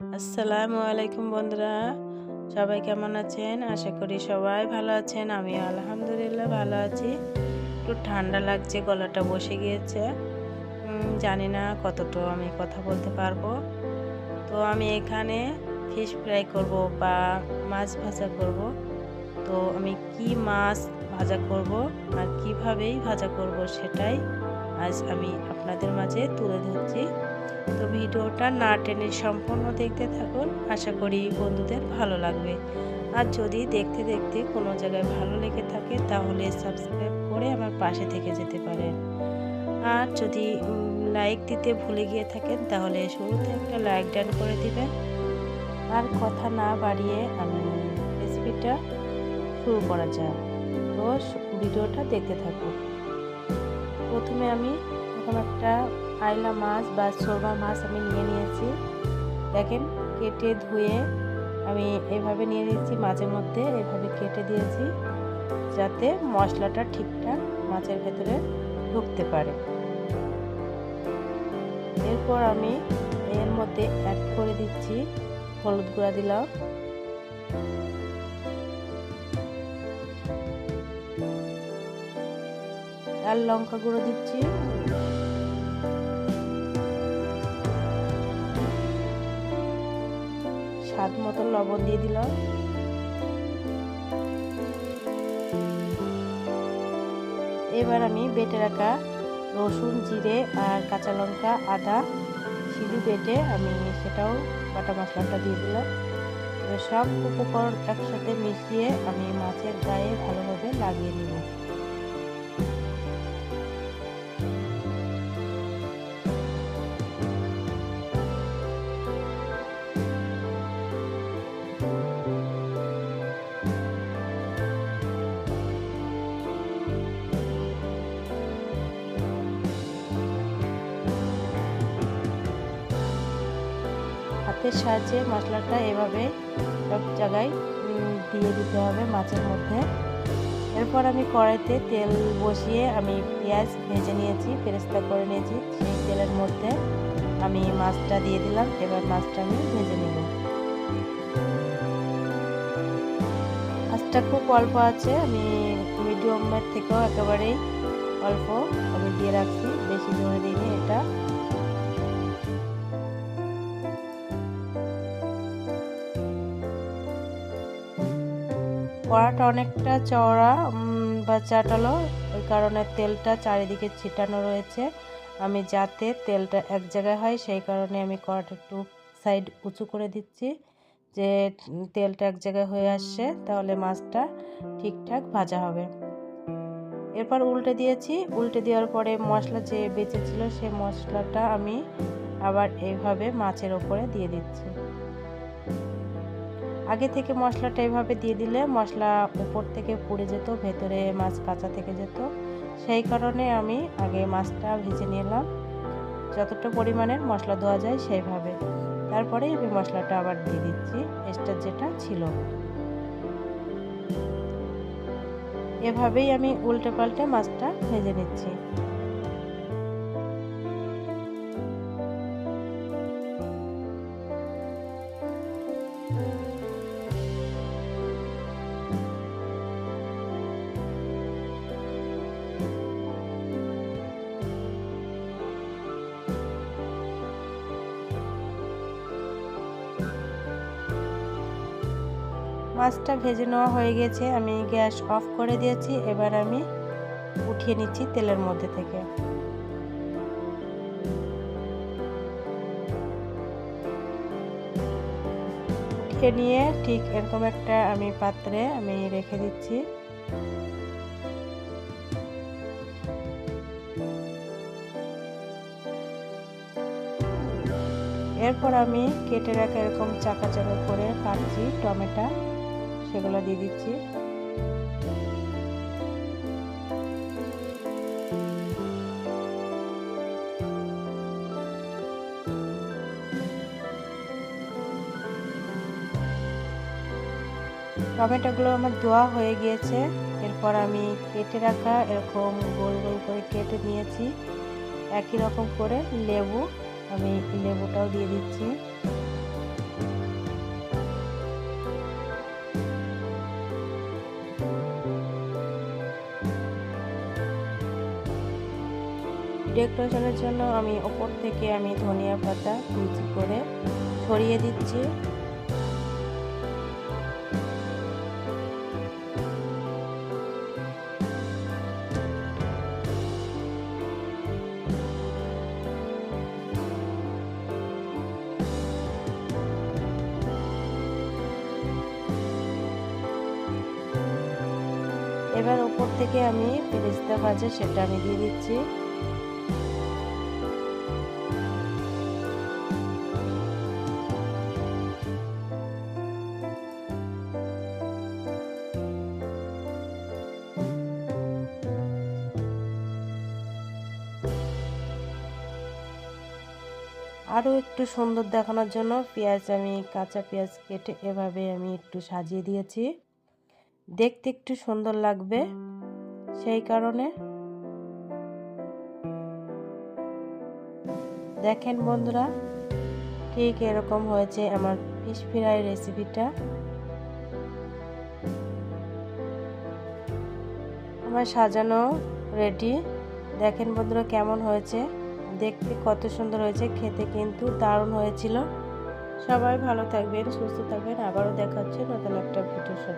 আসসালামু আলাইকুম বন্ধুরা, সবাই কেমন আছেন? আশা করি সবাই ভালো আছেন আমি আলহামদুলিল্লাহ ভালো আছি। একটু ঠান্ডা লাগছে, গলাটা বসে গিয়েছে। জানি না কতটা আমি কথা বলতে পারব। তো আমি এখানে ফিশ ফ্রাই করব বা মাছ ভাজা করব। তো আমি কি মাছ ভাজা করব আর কিভাবেই ভাজা করব সেটাই আজ আমি আপনাদের মাঝে তুলে ধরছি। তো ভিডিওটা না টেনে সম্পূর্ণ দেখতে থাকুন। আশা করি বন্ধুদের ভালো লাগবে। আর যদি দেখতে দেখতে কোনো জায়গায় ভালো লেগে থাকে, তাহলে সাবস্ক্রাইব করে আমার পাশে থেকে যেতে পারেন। আর যদি লাইক দিতে ভুলে গিয়ে থাকেন, তাহলে শুরুতে একটা লাইক ডান করে দিবেন। আর কথা না বাড়িয়ে আমি রেসিপিটা শুরু করা যায় তো ভিডিওটা দেখতে থাকুন। প্রথমে আমি এরকম একটা আইলা মাছ বা সোরবা মাছ আমি নিয়ে নিয়েছি। দেখেন, কেটে ধুয়ে আমি এভাবে নিয়ে নিয়েছি মাছের মধ্যে এভাবে কেটে দিয়েছি যাতে মশলাটা ঠিকঠাক মাছের ভেতরে ঢুকতে পারে। এরপর আমি এর মধ্যে অ্যাড করে দিচ্ছি হলুদ গুঁড়া দিলাম। লাল লঙ্কা গুঁড়ো দিচ্ছি। স্বাদ মতো লবণ দিয়ে দিলাম। এবার আমি বেটে রাখা রসুন, জিরে আর কাঁচা লঙ্কা, আদা সিঁড়ি বেটে আমি সেটাও বাটা মশলাটা দিয়ে দিলাম। সব উপকরণ একসাথে মিশিয়ে আমি মাছের গায়ে ভালোভাবে লাগিয়ে নিব। হাতের সাহায্যে মশলাটা এভাবে সব জায়গায় দিয়ে দিতে হবে মাছের মধ্যে। এরপর আমি কড়াইতে তেল বসিয়ে আমি পেঁয়াজ ভেজে নিয়েছি, পেরেস্তা করে নিয়েছি। সেই তেলের মধ্যে আমি মাছটা দিয়ে দিলাম, এবার মাছটা আমি ভেজে নেব। মাছটা খুব অল্প আছে, আমি মিডিয়ামের থেকেও একেবারেই অল্প আমি দিয়ে রাখছি। কড়াটা অনেকটা চওড়া বা চাটালো, ওই কারণে তেলটা চারিদিকে ছিটানো রয়েছে। আমি যাতে তেলটা এক জায়গায় হয়, সেই কারণে আমি কড়াটা একটু সাইড উঁচু করে দিচ্ছি, যে তেলটা এক জায়গায় হয়ে আসছে, তাহলে মাছটা ঠিকঠাক ভাজা হবে। এরপর উল্টে দিয়েছি। উল্টে দেওয়ার পরে মশলা যে বেঁচেছিল সেই মশলাটা আমি আবার এইভাবে মাছের ওপরে দিয়ে দিচ্ছি। আগে থেকে মশলাটা এভাবে দিয়ে দিলে মশলা উপর থেকে পুড়ে যেত, ভেতরে মাছ কাঁচা থেকে যেত। সেই কারণে আমি আগে মাছটা ভেজে নিলাম। যতটা পরিমাণের মশলা দেওয়া যায় সেইভাবে। তারপরে আমি মশলাটা আবার দিয়ে দিচ্ছি এক্সট্রা যেটা ছিল। এভাবেই আমি উল্টে পাল্টে মাছটা ভেজে নিচ্ছি। মাছটা ভেজে নেওয়া হয়ে গেছে। আমি গ্যাস অফ করে দিয়েছি। এবার আমি উঠিয়ে নিচ্ছি তেলের মধ্যে থেকে। উঠিয়ে নিয়ে ঠিক এরকম একটা আমি পাত্রে আমি রেখে দিচ্ছি। এরপর আমি কেটে রাখা এরকম চাকা চাকা করে কাটছি টমেটো। সেগুলো দিয়ে দিচ্ছি। টমেটোগুলো আমার ধোয়া হয়ে গিয়েছে। এরপর আমি কেটে রাখা এরকম গোল গোল করে কেটে নিয়েছি। একই রকম করে লেবু আমি লেবুটাও দিয়ে দিচ্ছি। ডেকোরেশনের জন্য আমি ওপর থেকে আমি ধনিয়া পাতা কুচি করে ছড়িয়ে দিচ্ছি। এবার উপর থেকে আমি ফিরিস্তা ভাজা সেটা আমি দিয়ে দিচ্ছি। আরও একটু সুন্দর দেখানোর জন্য পেঁয়াজ আমি, কাঁচা পেঁয়াজ কেটে এভাবে আমি একটু সাজিয়ে দিয়েছি। দেখতে একটু সুন্দর লাগবে সেই কারণে। দেখেন বন্ধুরা, ঠিক এরকম হয়েছে আমার ফিশ ফ্রাই রেসিপিটা আমার সাজানো রেডি। দেখেন বন্ধুরা কেমন হয়েছে। দেখতে কত সুন্দর হয়েছে, খেতে কিন্তু দারুণ হয়েছিল। সবাই ভালো থাকবেন, সুস্থ থাকবেন। আবারও দেখা হচ্ছে নতুন একটা ভিডিওর সাথে।